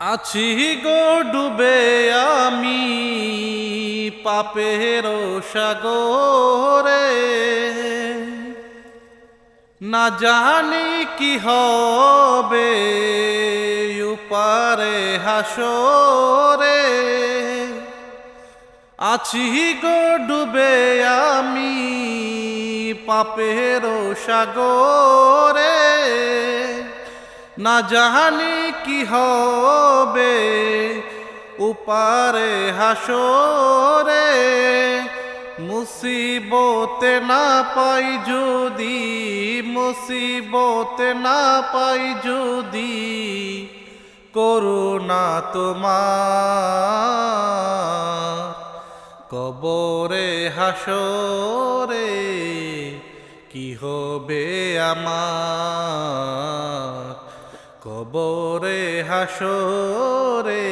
আছি গো ডুবে আমি পাপের সাগরে। না জানি কি হবে উপারে হাসরে। আছি গো ডুবে আমি পাপের সাগরে। না জানি কি হবে উপারে হাসরে, মুসিবতে না পাই যদি, মুসিবতে না পাই যদি, করুণা তোমার, কবরে হাসরে, কি হবে আমার? কবরে হাসরে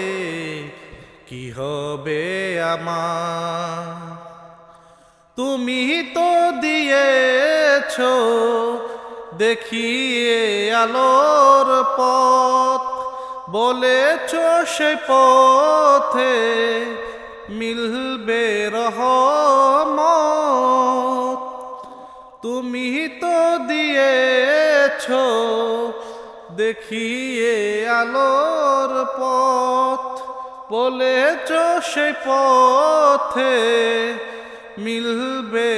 কি হবে আমার? তুমি তো দিয়েছ দেখিয়ে আলোর পথ, বলেছ সে পথে মিলবে রহমত। তুমি তো দিয়েছ দেখিয়ে আলোর পথ বলেছ সে পথে মিলবে